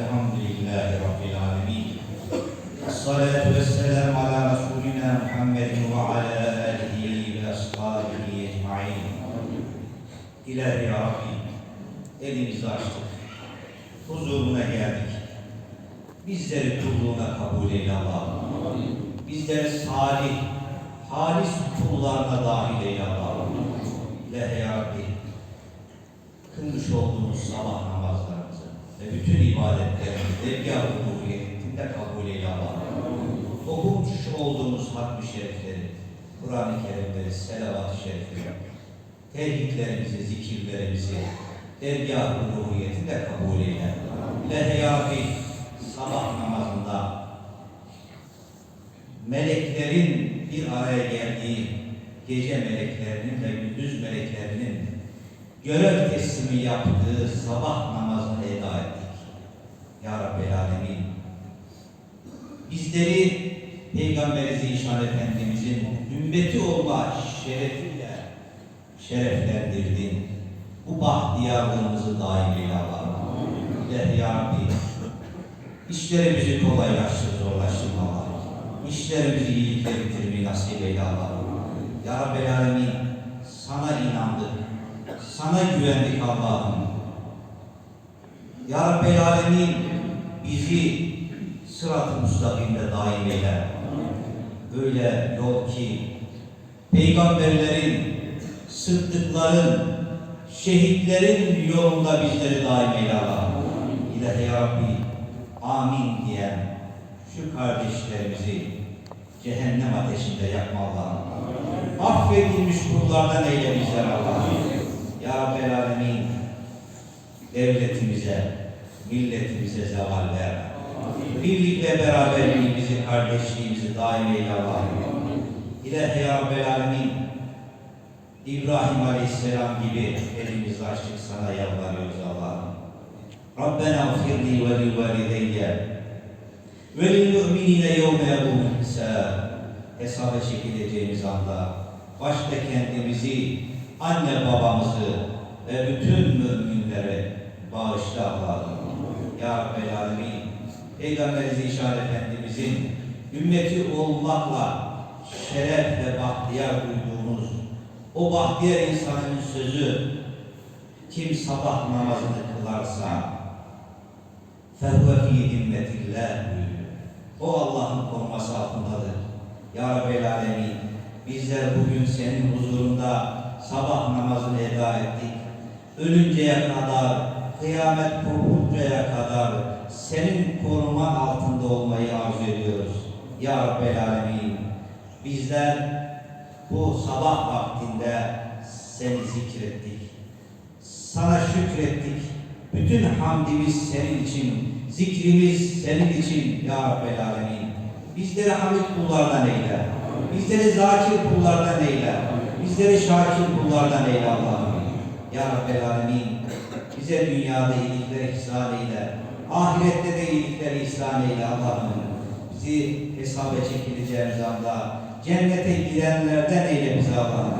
Elhamdülillahi Rabbil Alemin. Esselatu vesselam ala Resulina Muhammedin ve ala alihi ve ashabihi ecma'in. İlahi ya Rabbim, elimizi açtık. Huzuruna geldik. Bizleri kulluğuna kabul eyle Allah'ım. Bizleri salih, halis kullarına dahil eyle Allah'ım. İlahi ya Rabbi, kılmış olduğumuz zaman dergâh-ı ruhiyetinde kabul eyle Allah'ım. Okumuş olduğumuz hatmi şerifleri, Kur'an-ı Kerimleri, selavat-ı şerifleri, tevhidlerimizi, zikirlerimizi dergâh-ı ruhiyetinde kabul eyle. Rabbi, sabah namazında meleklerin bir araya geldiği gece meleklerinin ve gündüz meleklerinin görev teslimi yaptığı sabah namazını eda ettik. Ya Rabbel Alemin. Bizleri Peygamber Zişan Efendimizin ümmeti olma şerefiyle şereflendirdin. Bu bahtiyarlığımızı daim eyle Allah'ım. İlahi Ya Rabbi, işlerimizi kolaylaştır, zorlaştırma Allah'ım. İşlerimizi iyilikle bitirmeyi nasip eyle Allah'ım. Ya Rabbel Alemin, sana inandık, sana güvendik Allah'ım. Ya Rabbel Alemin, bizi sırat-ı müstakimde daim eyle. Öyle yol ki, peygamberlerin, sıddıkların, şehitlerin yolunda bizleri daim eyle Allah'ım. İlahi Ya Rabbi, amin diyen şu kardeşlerimizi cehennem ateşinde yakma Allah'ım. Affedilmiş kullardan eyle bizler Allah'ım. Ya Rabbel devletimize, milletimize zeval verme. Birlik ve beraberliğimizi, kardeşliğimizi daim eyle Allah'ım. İlahi Ya Rabbel Alemin, İbrahim Aleyhisselam gibi elimizi açtık sana yalvarıyoruz Allah'ım. Rabbena ufirli ve li valideyye ve lil müminine yevme yevmul hisab. Hesaba çekileceğimiz anda başta kendimizi, anne babamızı ve bütün müminlere bağışla Allah'ım. Ya Rabbel Alemin, Peygamber Zişan Efendimizin ümmeti olmakla şeref ve bahtiyar duyduğumuz o bahtiyar insanın sözü kim sabah namazını kılarsa فَهُوَ ف۪ي ذِمَّةِ اللّٰهِ buyuruyor. O Allah'ın koruması altındadır. Ya Rabbel Alemin, bizler bugün senin huzurunda sabah namazını eda ettik. Ölünceye kadar, kıyamet kopuncaya kadar senin koruman altında olmayı arzu ediyoruz. Ya Rabbel Alemin, bizler bu sabah vaktinde seni zikrettik. Sana şükrettik. Bütün hamdimiz senin için, zikrimiz senin için ya Rabbel Alemin. Bizleri hamid kullardan eyle. Bizleri zakir kullardan eyle. Bizleri şakir kullardan eyle Allah'ım. Ya Rabbel Alemin. Bize dünyada iyilikler ihsan eyle. Ahirette de iyilikler ihsan eyle Allah'ım. Bizi hesaba çekileceğimiz anda cennete girenlerden eyle bizi Allah'ım.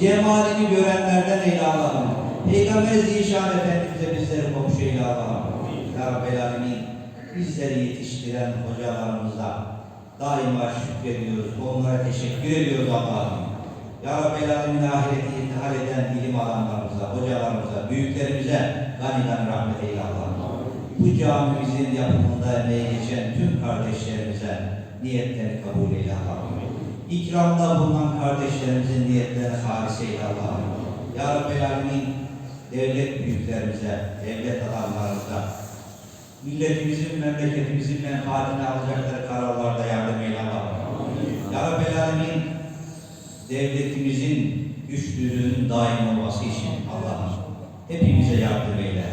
Cemalini görenlerden eyle Allah'ım. Peygamber Zişan Efendimiz'e bizleri komşu eyle Allah'ım. Ya. Bizleri yetiştiren hocalarımıza daima şükrediyoruz. Onlara teşekkür ediyoruz Allah'ım. Ya Rabbel Alemin ahireti intihal eden ilim adamlarımıza, hocalarımıza, büyüklerimize gani gani rahmet eyle Allah'ım. Bu camimizin yapımında emeği geçen tüm kardeşlerimize niyetlerini kabul eyle Allah'ım. İkramda bulunan kardeşlerimizin niyetlerini halis eyle Allah'ım. Ya Rabbel Alemin devlet büyüklerimize, devlet adamlarımıza, milletimizin, memleketimizin menfaatini alacakları kararlarda yardım eyle Allah'ım. Devletimizin güçlülüğünün daim olması için Allah'ım hepimize yardım eyle.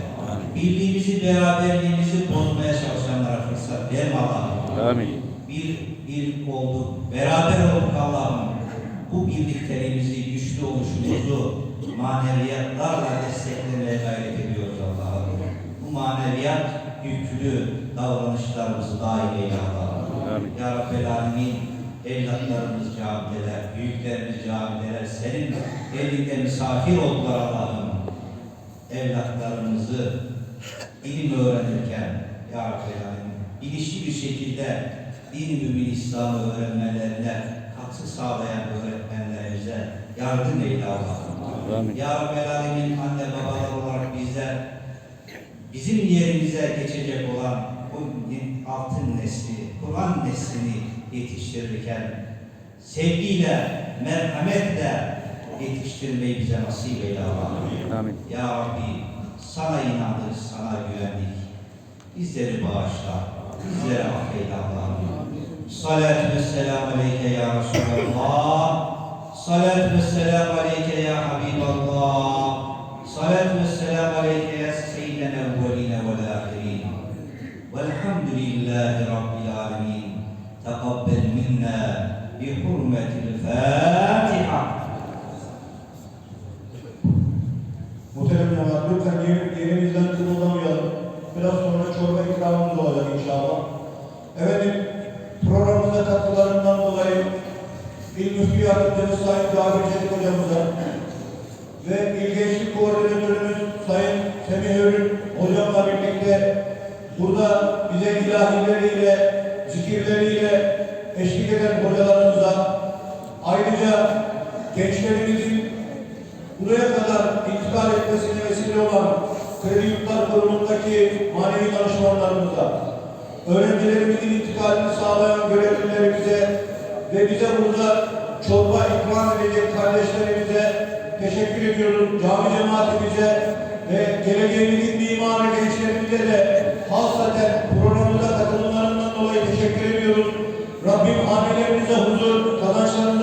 Birliğimizi, beraberliğimizi bozmaya çalışanlara fırsat verme Allah'ım. Amin. Bir, bir olduk, beraber olduk Allah'ım. Bu birlikteliğimizi, güçlü oluşumuzu maneviyatlarla desteklemeye gayret ediyoruz Allah'ım. Bu maneviyat yüklü davranışlarımızı daim eyle Allah'ım. Ya Rabbel Alemin, evlatlarımız camideler, büyüklerimiz camideler, senin elinde misafir oldular Allah'ım. Evlatlarımızı ilim öğrenirken, Ya Rabbi. Bilinçli bir şekilde din mümin İslam'ı öğrenmelerine katkı sağlayan öğretmenlerimize yardım eyle Allah'ım. Amin. Ya Rabbi Alemin anne babalar olarak bizler bizim yerimize geçecek olan bu altın nesli, Kur'an neslini yetiştirirken sevgiyle, merhametle yetiştirmeyi bize nasip eyle Allah'ım. Amin. Ya Rabbi sana inandık, sana güvendik. Bizleri bağışla, bizleri affeyle Allah'ım. Salatü ve selamu aleyke ya Resulallah. Salatü ve selamu aleyke ya Habiballah. Salatü ve selamu aleyke ya seyyidena evveline vel ahirin. Velhamdülillahi Rabbil alemin. Minna bi hurmetil Fatiha. Muhterem cemaat, lütfen yer- yerimizden kımıldamayalım. Biraz sonra çorba ikramımız olacak inşallah. Efendim, programımıza katkılarından dolayı İl Müftü Yardımcımız Sayın Gafir Çelik Hocamıza ve İl Gençlik Koordinatörümüz Sayın Semih Örün Hocamla birlikte burada bize ilahileriyle, zikirleriyle eşlik eden hocalarımıza ayrıca gençlerimizin buraya kadar intikal etmesine vesile olan Kredi Yurtlar Kurumu'ndaki manevi danışmanlarımıza, öğrencilerimizin intikalini sağlayan görevlilerimize ve bize burada çorba ikram edecek kardeşlerimize teşekkür ediyorum. Cami cemaatimize ve geleceğimizin mimarı teşekkür ediyoruz.